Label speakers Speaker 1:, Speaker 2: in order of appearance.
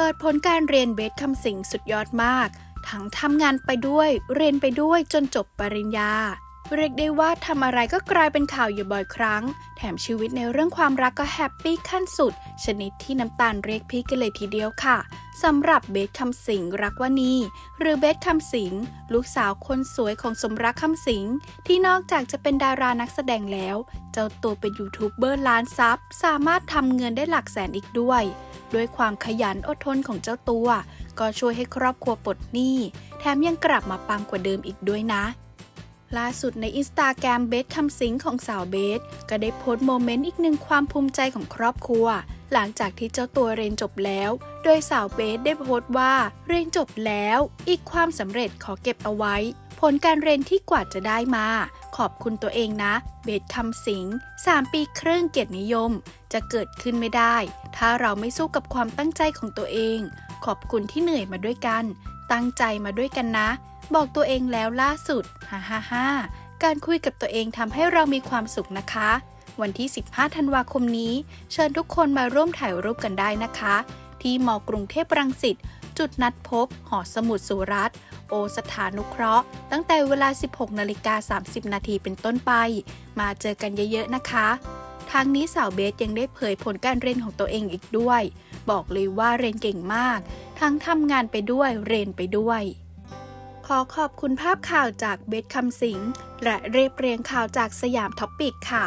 Speaker 1: ปิดผลการเรียนเบสคำสิงสุดยอดมาก ทั้งทำงานไปด้วย เรียนไปด้วยจนจบปริญญา เรียกได้ว่าทำอะไรก็กลายเป็นข่าวอยู่บ่อยครั้ง แถมชีวิตในเรื่องความรักก็แฮปปี้ขั้นสุด ชนิดที่น้ำตาลเรียกพี่กันเลยทีเดียวค่ะสำหรับเบสคำสิงรักวนีหรือเบสคำสิงลูกสาวคนสวยของสมรักคำสิงที่นอกจากจะเป็นดารานักแสดงแล้ว เจ้าตัวเป็นยูทูบเบอร์ล้านซับสามารถทำเงินได้หลักแสนอีกด้วย ด้วยความขยันอดทนของเจ้าตัว ก็ช่วยให้ครอบครัวปลดหนี้ แถมยังกลับมาปังกว่าเดิมอีกด้วยนะ ล่าสุดในอินสตาแกรมเบสคำสิงของสาวเบส ก็ได้โพสต์โมเมนต์อีกหนึ่งความภูมิใจของครอบครัว หลังจากที่เจ้าตัวเรียนจบแล้ว โดยสาวเบสได้โพสต์ว่า เรียนจบแล้ว อีกความสำเร็จขอเก็บเอาไว้ ผลการเรียนที่กว่าจะได้มา ขอบคุณตัวเองนะ เบสคำสิง3 ปีครึ่งเกียรตินิยม จะเกิดขึ้นไม่ได้ ถ้าเราไม่สู้กับความตั้งใจของตัวเอง ขอบคุณที่เหนื่อยมาด้วยกัน ตั้งใจมาด้วยกันนะ บอกตัวเองแล้วล่าสุดฮ่าฮ่าฮ่าการคุยกับตัวเองทำให้เรามีความสุขนะคะ วันที่ 15 ธันวาคมนี้ เชิญทุกคนมาร่วมถ่ายรูปกันได้นะคะ ที่มกรุงเทพรังสิต จุดนัดพบ หอสมุดสุรัตโอสถานุเคราะห์ ตั้งแต่เวลา 16 นาฬิกา 30 นาทีเป็นต้นไป มาเจอกันเยอะๆนะคะ ทางนี้สาวเบสยังได้เผยผลการเรียนของตัวเองอีกด้วย บอกเลยว่าเรียนเก่งมาก ทั้งทำงานไปด้วยเรียนไปด้วยขอขอบคุณภาพข่าวจากเบสคำสิง และเรียบเรียงข่าวจากสยามท็อปปิกค่ะ